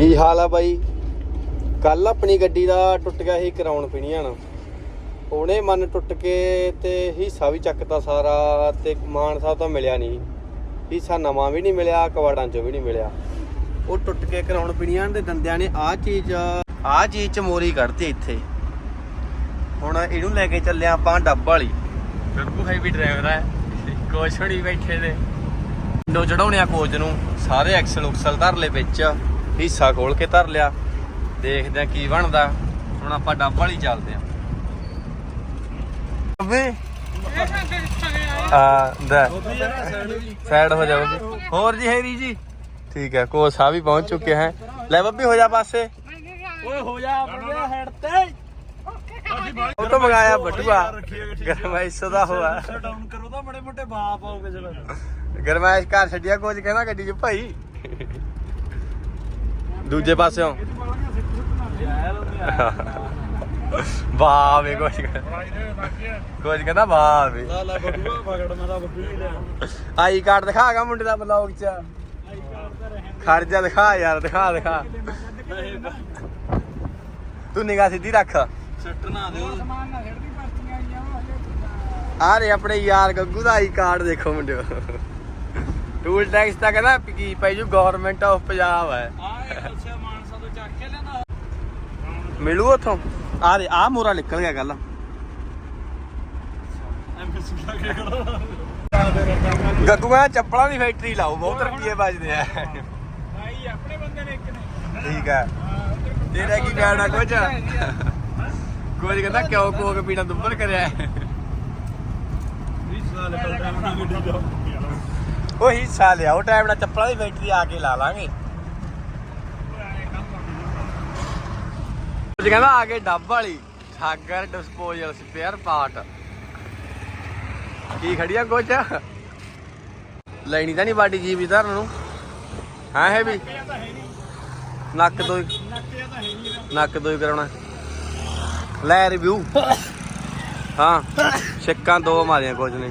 ਕੀ ਹਾਲ ਆ ਬਾਈ? ਕੱਲ ਆਪਣੀ ਗੱਡੀ ਦਾ ਟੁੱਟ ਗਿਆ ਸੀ ਕਰਾਉਣ ਪੀਣੀਆਂ ਨਾ ਉਹਨੇ ਮਨ ਟੁੱਟ ਕੇ ਤੇ ਹਿੱਸਾ ਵੀ ਚੱਕਤਾ ਸਾਰਾ ਤੇ ਮਾਨ ਸਾਹਿਬ ਤਾਂ ਮਿਲਿਆ ਨਹੀਂ। ਹਿੱਸਾ ਨਵਾਂ ਵੀ ਨਹੀਂ ਮਿਲਿਆ ਕਵਾੜਾਂ ਚੋਂ ਵੀ ਨਹੀਂ ਮਿਲਿਆ। ਉਹ ਟੁੱਟ ਕੇ ਕਰਾਉਣ ਪੀਣੀਆਂ ਦੇ ਦੰਦਿਆਂ ਨੇ ਆਹ ਚੀਜ਼ ਆਹ ਚੀਜ਼ ਚ ਮੋਰੀ ਕੱਢਤੀ ਇੱਥੇ। ਹੁਣ ਇਹਨੂੰ ਲੈ ਕੇ ਚੱਲੇ ਆਪਾਂ ਡੱਬ ਵਾਲੀ। ਬਿਲਕੁਲ ਹੈਵੀ ਡਰਾਈਵਰ ਹੈ ਕੋਚ ਹੋਣੀ ਬੈਠੇ ਨੇ। ਵਿੰਡੋ ਚੜਾਉਣੇ ਆ ਕੋਚ ਨੂੰ। ਸਾਰੇ ਐਕਸਲ ਉਕਸਲ ਧਰ ਲਏ ਵਿੱਚ। ਹਿੱਸਾ ਖੋਲ ਕੇ ਧਰ ਲਿਆ। ਦੇਖਦੇ ਆ ਕੀ ਬਣਦਾ। ਹੁਣ ਆਪਾਂ ਡੱਬ ਵਾਲੀ ਚੱਲਦੇ ਆ ਵੇ ਆ ਦਾ ਸਾਈਡ ਹੋ ਜਾਓ ਜੀ ਹੋਰ ਜੀ ਹੈਰੀ ਜੀ? ਠੀਕ ਹੈ ਕੋਚ ਸਾਹਿਬ ਵੀ ਪਹੁੰਚ ਚੁੱਕੇ ਹੈ। ਲੈ ਬੱਬੀ ਹੋ ਜਾ ਪਾਸੇ। ਓਏ ਹੋ ਜਾ ਬੰਦਿਆ ਹੈਡ ਤੇ। ਉਹ ਤੋਂ ਮੰਗਾਇਆ ਬਟੂਆ। ਗਰਮਾਇਸ਼ ਦਾ ਹੋਆ। ਡਾਊਨ ਕਰੋ ਤਾਂ ਬੜੇ ਮੋਟੇ ਬਾਪ ਆਓਗੇ ਚਲੋ ਗਰਮਾਇਸ਼ ਘਰ ਛੱਡਿਆ ਕੋਚ ਕਹਿੰਦਾ ਗੱਡੀ 'ਚ ਭਾਈ। ਦੂਜੇ ਪਾਸਿਓਂ। ਵਾਹ ਵੇ ਕੋਚ ਕੋਚ ਕਹਿੰਦਾ ਵਾਹ ਵੇ। ਲਾ ਲਾ ਬਟੂਆ ਪਕੜ ਮੈਂ ਤਾਂ ਬੱਬੀ ਨਹੀਂ ਲਿਆ ਆਈ ਕਾਰਡ ਦਿਖਾਗਾ ਮੁੰਡੇ ਦਾ ਬਲੌਗ 'ਚ। ਖਰਜਾ ਦਿਖਾ ਯਾਰ ਦਿਖਾ ਦਿਖਾ। ਤੂੰ ਨਿਗਾਹ ਸਿੱਧੀ ਰੱਖ। ਸੱਟ ਨਾ ਦਿਓ। ਆ ਰੇ ਆਪਣੇ ਯਾਰ ਗੱਗੂ ਦਾ ਆਈ ਕਾਰਡ ਦੇਖੋ ਮੁੰਡਿਓ। ਟੂਲ ਟੈਕਸ ਤਾਂ ਕਹਿੰਦਾ ਕੀ ਪੈ ਜੂ ਗਵਰਨਮੈਂਟ ਆਫ ਪੰਜਾਬ ਹੈ। ਅੱਛਾ ਮਾਨਸਾ ਤੋਂ ਚੱਕ ਕੇ ਲੈਂਦਾ ਮਿਲੂ ਉਥੋਂ। ਆ ਦੇ ਆ ਮੋਰਾ ਨਿਕਲ ਗਿਆ ਕੱਲ ਐਮਐਸਸੀ ਲਾ ਕੇ ਖੜਾ ਗੱਗੂ ਕਹਿੰਦਾ ਚੱਪਲਾਂ ਦੀ ਫੈਕਟਰੀ ਲਾਓ ਬਹੁਤ ਰੁਪਏ ਬਚਦੇ ਆ। ਭਾਈ ਆਪਣੇ ਬੰਦੇ ਨੇ ਇੱਕ ਨੇ। ਠੀਕ ਹੈ ਤੇਰਾ ਕੀ ਕਹਿਣਾ ਕੁਝ? ਕੁਝ ਕਹਿੰਦਾ ਕਿਉਂ ਕੋਕ ਪੀਣਾ ਦੁੱਬਰ ਕਰਿਆ। ਹੈ? 20 ਸਾਲ ਪਹਿਲਾਂ ਉਹ ਹਿੱਸਾ ਲਿਆਓ ਟਾਈਮ ਨਾਲ ਚੱਪਲਾਂ ਦੀ ਫੈਕਟਰੀ ਆ ਕੇ ਲਾ ਲਾਂਗੇ। ਕੁਝ ਕਹਿੰਦਾ ਆ ਕੇ ਡੱਬ ਵਾਲੀ ਠਾਗਰ ਡਿਸਪੋਜ਼ਲ ਸਪੇਅਰ ਪਾਰਟ ਕੀ ਖੜੀਆਂ ਕੁਝ ਲੈਣੀ ਤਾਂ ਨਹੀਂ ਬਾਡੀ ਜੀਵ ਇਧਰ ਨੂੰ। ਹਾਂ ਹੈ ਵੀ ਨੱਕ ਦੋ ਨੱਕ ਦੋ ਹੀ ਕਰਾਉਣਾ। ਲੈ ਰਿਵਿਊ ਹਾਂ, ਛੱਕਾਂ ਦੋ ਮਾਰੀਆਂ ਕੁਝ ਨੇ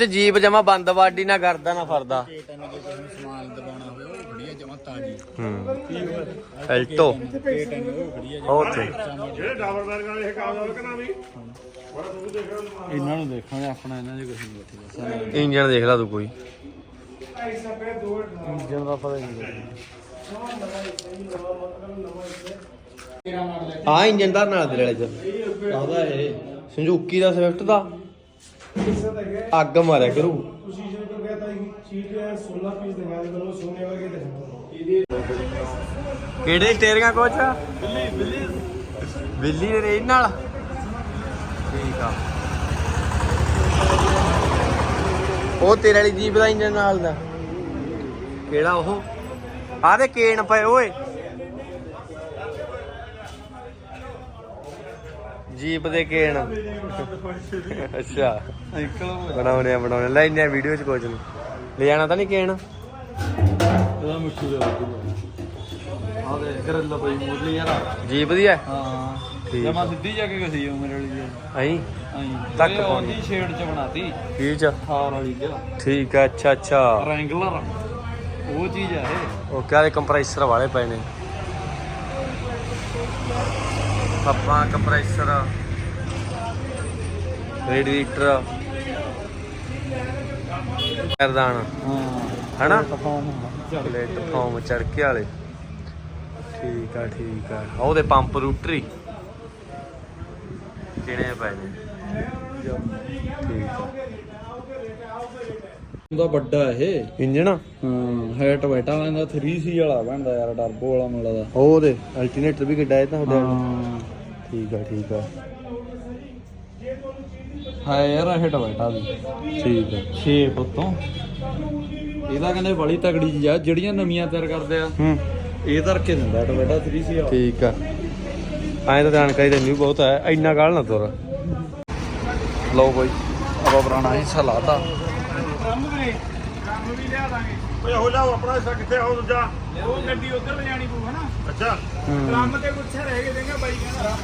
ਜੇ ਜੀਪ ਜਮਾ ਬੰਦ ਵਾਡੀ ਨਾ ਕਰਦਾ ਨਾ ਫਰਦਾ। ਸਮਾਨ ਦਬਾਉਣਾ ਹੋਵੇ ਉਹ ਵਧੀਆ ਜਮਾ ਤਾਜੀ ਹੂੰ ਐਲਟੋ ਪੇਟਨ ਉਹ ਵਧੀਆ ਉਹ ਉੱਥੇ ਇਹਨਾਂ ਨੂੰ ਦੇਖਾਂਗੇ ਆਪਣਾ ਇਹਨਾਂ ਦੇ ਕੁਝ ਨਹੀਂ ਬੈਠੇ ਇੰਜਣ ਦੇਖ ਲਾ ਤੂੰ ਕੋਈ। ਇੰਜਨ ਦਾ ਪਤਾ ਨਹੀਂ ਆ ਇੰਜਣ ਦਾ ਨਾਲ ਦੇ ਵਾਲੇ ਚ। ਆਦਾ ਇਹ? ਸੰਜੂਕੀ ਦਾ ਸਵਿਫਟ ਦਾ। ਅੱਗ ਮਾਰਿਆ ਕਰੂ। ਤੁਸੀਂ ਜੇ ਕੋ ਕਹਤਾ ਇਹ ਚੀਜ਼ ਹੈ 16 ਪੀਸ ਦੇ ਨਾਲ? ਉਹ ਤੇਰੇ ਵਾਲੀ ਜੀਪ ਦਾ ਇੰਜਨ ਨਾਲ ਦਾ। ਕਿਹੜਾ ਉਹ? ਆਹ ਦੇ ਕੇਨ ਪਏ ਓਏ। ਜੀਪ ਦੇ ਕੇਨ। ਅੱਛਾ। ਬਣਾਉਣੇ ਆ ਬਣਾਉਣੇ ਲੈ ਇੰਨੇ ਵੀਡੀਓ ਚ ਨਹੀਂ। ਲੈ ਜਾਣਾ ਤਾਂ ਨਹੀਂ ਕੇਨ? ਇਹਦਾ ਮਿੱਠੂ ਦਾ ਆ ਦੇ ਗਰਲ ਪਈ ਮੋਰਲੀ ਯਾਰ। ਜੀਪ ਦੀ ਹੈ? ਹਾਂ। ਠੀਕ। ਜਮਾ ਸਿੱਧੀ ਜਾ ਕੇ ਗਈ ਉਹ ਮੇਰੇ ਵਾਲੀ ਅਹੀਂ? ਆਈ ਤੱਕ ਇਹ ਪਾਉਣੀ। ਉਹਦੀ ਸ਼ੇਡ ਚ ਬਣਾਤੀ। ਕੀ ਚ? ਥਾਰ ਵਾਲੀ ਚ। ਠੀਕ ਆ ਅੱਛਾ ਅੱਛਾ। ਰੈਂਗਲਰ ਉਹ ਚੀਜ਼ ਆ ਇਹ। ਉਹ ਕਿਹਾ ਦੇ ਕੰਪਰੈਸਰ ਵਾਲੇ ਪਏ ਨੇ। ਪੱਪਾ ਕੰਪਰੈਸਰ ਰੇਡੀਏਟਰ ਕਰਦਾਨ ਹਾਂ ਹਨਾ ਫਾਰਮ ਪਲੇਟਫਾਰਮ ਚੜਕੇ ਵਾਲੇ। ਠੀਕ ਆ ਠੀਕ ਆ। ਉਹਦੇ ਪੰਪ ਰੂਟਰੀ। ਕਿਹੜੇ ਪਏ ਨੇ ਠੀਕ ਆ। ਦਾ ਵੱਡਾ ਇਹ। ਇੰਜਣ ਹਾਂ ਹੈਟ ਬੈਟਾ ਲੈਂਦਾ 3C ਵਾਲਾ ਬਣਦਾ ਯਾਰ ਟਰਬੋ ਵਾਲਾ ਮੁੰਡਾ ਦਾ। ਉਹ ਉਹਦੇ ਅਲਟਰਨੇਟਰ ਵੀ ਕਿੱਡਾ ਹੈ ਤਾਂ ਵਾਲਾ? ਹਾਂ। ਠੀਕ ਆ ਠੀਕ ਆ। ਹੈ ਯਾਰ ਹੈਟ ਬੈਟਾ ਦੀ ਠੀਕ ਆ। ਸ਼ੇਪ ਉਤੋਂ ਇਹਦਾ ਕਹਿੰਦੇ ਬੜੀ ਤਗੜੀ ਚੀਜ਼ ਆ ਜਿਹੜੀਆਂ ਨਵੀਆਂ ਤਿਆਰ ਕਰਦੇ ਆ। ਹੂੰ। ਇਹ ਧਰ ਕੇ ਦਿੰਦਾ ਹੈਟ ਬੈਟਾ 3C ਵਾਲਾ। ਠੀਕ ਆ। ਐਂ ਤਾਂ ਜਾਣਕਾਰੀ ਤੈਨੂੰ ਵੀ ਬਹੁਤ ਹੈ ਇੰਨਾ ਕਾਲ ਨਾ ਤੁਰ। ਲਓ ਬਈ ਆਪਾਂ ਪੁਰਾਣਾ ਹਿੱਸਾ ਲਾਤਾ ਕੰਮ ਵੀ ਲਿਆ ਦਾਂਗੇ। ਓਏ ਹੋ ਜਾ ਆਪਣਾ ਹਿੱਸਾ ਕਿੱਥੇ ਹੋ ਦੂਜਾ। ਉਹ ਗੱਡੀ ਉਧਰ ਲਿਜਾਣੀ ਪਊ ਹਨਾ? ਅੱਛਾ। ਡਰਮ ਤੇ ਗੁੱਛੇ ਰਹਿ ਗਏ ਦੇਗਾ ਬਾਈ ਕਹਿੰਦਾ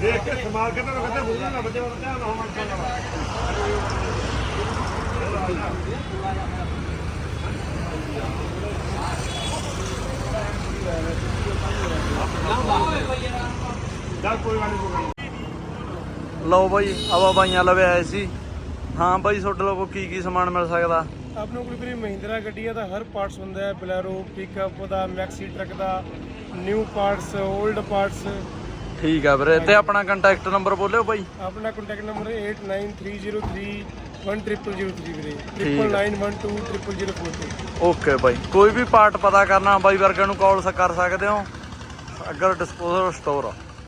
ਦੇਖ ਕੇ ਸਮਾਲ ਕੇ ਤਾਂ ਕਿਤੇ ਹੋ ਨਾ ਬੱਚੇ ਦਾ ਧਿਆਨ ਹੋਣਾ ਚਾਹੀਦਾ। ਲਓ ਬਾਈ ਆਵਾ ਬਾਈਆਂ ਲਵੇ ਆਏ ਸੀ। ਹਾਂ ਬਾਈ ਤੁਹਾਡੇ ਲੋਕੋ ਕੀ ਕੀ ਸਮਾਨ ਮਿਲ ਸਕਦਾ? ਆਪਣੇ ਕੋਲ ਵੀਰੇ ਮਹਿੰਦਰਾ ਗੱਡੀਆਂ ਦਾ ਹਰ ਪਾਰਟਸ ਹੁੰਦਾ ਹੈ। ਬਲੈਰੋ ਪਿਕਅਪ ਦਾ ਮੈਕਸੀ ਟਰੱਕ ਦਾ ਨਿਊ ਪਾਰਟਸ 올ਡ ਪਾਰਟਸ ਠੀਕ ਆ ਵੀਰੇ ਤੇ ਆਪਣਾ ਕੰਟੈਕਟ ਨੰਬਰ ਬੋਲਿਓ ਬਾਈ। ਆਪਣਾ ਕੰਟੈਕਟ ਨੰਬਰ ਹੈ 8930310003 ਵੀਰੇ। ਠੀਕ ਆ। 9912000042 ਓਕੇ ਬਾਈ ਕੋਈ ਵੀ ਪਾਰਟ ਪਤਾ ਕਰਨਾ ਬਾਈ ਵਰਗਾ ਨੂੰ ਕਾਲ ਕਰ ਸਕਦੇ ਹੋ। ਅਗਰ ਡਿਸਪੋਜ਼ਲ ਸਟੋਰ ਆ।